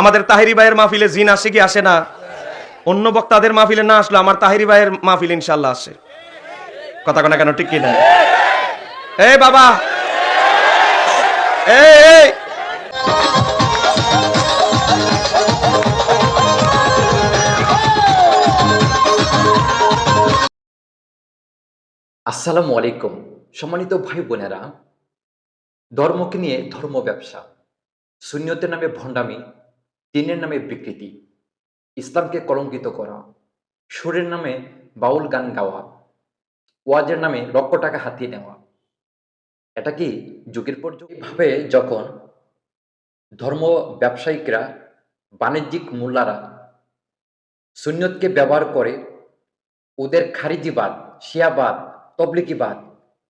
আমাদের তাহিরি ভাইয়ের মাহফিলে জিন আসে কি আসে না? অন্য বক্তাদের মাহফিলে না আসলো আমার তাহিরি ভাইয়ের মাহফিল ইনশাল্লাহ আসে। কথা কোনা কেন ঠিক কিনা এই বাবা! এই আসসালামু আলাইকুম, সম্মানিত ভাই বোনেরা ধর্মকে নিয়ে ধর্ম ব্যবসা। শূন্যতের নামে ভণ্ডামি দিনের নামে বিকৃতি। ইসলামকে কলঙ্কিত করা। সুরের নামে বাউল গান গাওয়া। ওয়াজের নামে লক্ষ টাকা হাতিয়ে নেওয়া। এটা কি যুগের পর যুগ? ভাবে যখন ধর্ম ব্যবসায়িকরা, বাণিজ্যিক মোল্লারা সুন্নতকে ব্যবহার করে, ওদের খারিজিবাদ, শিয়াবাদ তবলিকিবাদ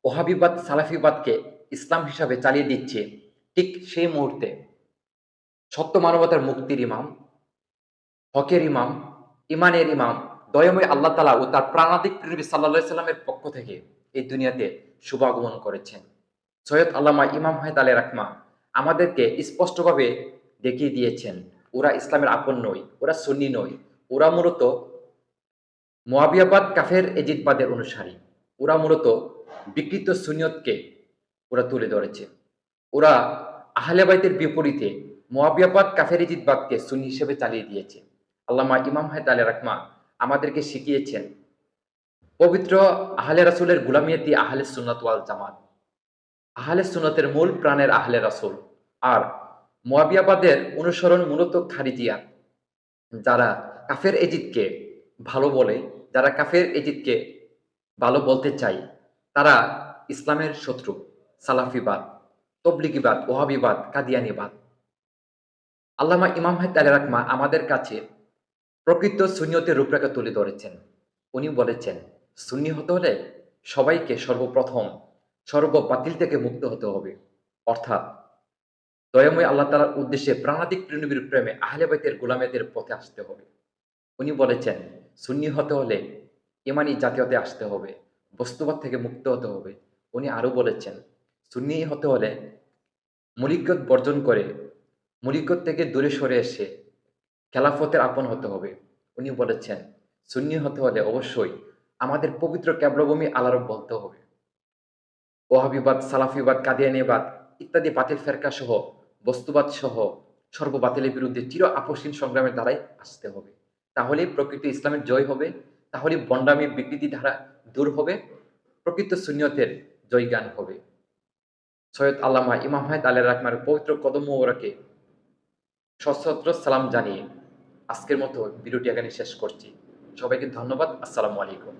ওহাবিবাদ, সালাফিবাদকে ইসলাম হিসাবে চালিয়ে দিচ্ছে, ঠিক সেই মুহূর্তে সত্য মানবতার মুক্তির ইমাম, হকের ইমাম, ইমানের ইমাম, দয়ময় আল্লাহ তালা ও তার প্রাণাদিক প্রেমী সাল্লা সাল্লামের পক্ষ থেকে এই দুনিয়াতে শুভাগমন করেছেন। সৈয়দ আল্লামা ইমাম হায়দ আলী রাকমা আমাদেরকে স্পষ্টভাবে দেখিয়ে দিয়েছেন, ওরা ইসলামের আপন নয়, ওরা সুন্নি নয়, ওরা মূলত মোয়াবিয়াবাদ, কাফের, এজিদবাদের অনুসারী। ওরা মূলত বিকৃত সুনিয়তকে ওরা তুলে ধরেছে। ওরা আহলেবাইতের বিপরীতে মোয়াবিয়াবাদ কাফের এজিদবাদকে সুন্নি হিসেবে চালিয়ে দিয়েছে। আল্লামা ইমাম হায়দ আলী রাহমা আমাদেরকে শিখিয়েছেন, পবিত্র আহলে রাসুলের গুলামিয়াতি আহলে সুন্নত ওয়াল জামাত। আহলে সুন্নতের মূল প্রাণের আহলে রাসুল আর মোয়াবিয়াবাদের অনুসরণ মূলত খারিজিয়াত যারা কাফের এজিদকে ভালো বলে, যারা কাফের এজিদকে ভালো বলতে চাই তারা ইসলামের শত্রু, সালাফিবাদ, তবলিগিবাদ, ওহাবিবাদ, কাদিয়ানিবাদ। আল্লামা ইমাম হায়দ আলী রাকমা আমাদের কাছে প্রকৃত সুন্নিয়তের রূপরেখা তুলে ধরেছেন। উনি বলেছেন, সুন্নি হতে হলে সবাইকে সর্বপ্রথম সর্ব বাতিল থেকে মুক্ত হতে হবে। অর্থাৎ দয়াময় আল্লাহ তালার উদ্দেশ্যে প্রাণাদিক প্রেণবীর প্রেমে আহলে বাইতের গোলামেদের পথে আসতে হবে। উনি বলেছেন, সুন্নি হতে হলে ইমানি জাতীয়তে আসতে হবে, বস্তুবাদ থেকে মুক্ত হতে হবে। উনি আরও বলেছেন, সুন্নি হতে হলে মলিকত বর্জন করে মলিকত থেকে দূরে সরে এসে খেলাফতের আপন হতে হবে। উনি বলেছেন, সুন্নি হতে হলে অবশ্যই আমাদের পবিত্র ক্যাবলভূমি আলারব বলতে হবে। ওহাবিবাদ সালাফিবাদ, কাদিয়ানিবাদ ইত্যাদি বাতিল ফেরকা সহ বস্তুবাদ সহ সর্ববাতিলের বিরুদ্ধে চির আপসীন সংগ্রামের দ্বারাই আসতে হবে। তাহলে প্রকৃত ইসলামের জয় হবে তাহলে বন্ডামি বিকৃতি ধারা দূর হবে, প্রকৃত সুনিয়তের জয়গান হবে। সৈয়দ আল্লামা ইমাম হায়দ আলের রাহমার পবিত্র কদম ওরাকে সশস্ত্র সালাম জানিয়ে আজকের মতো ভিডিওটি এখানে শেষ করছি। সবাইকে ধন্যবাদ। আসসালামু আলাইকুম।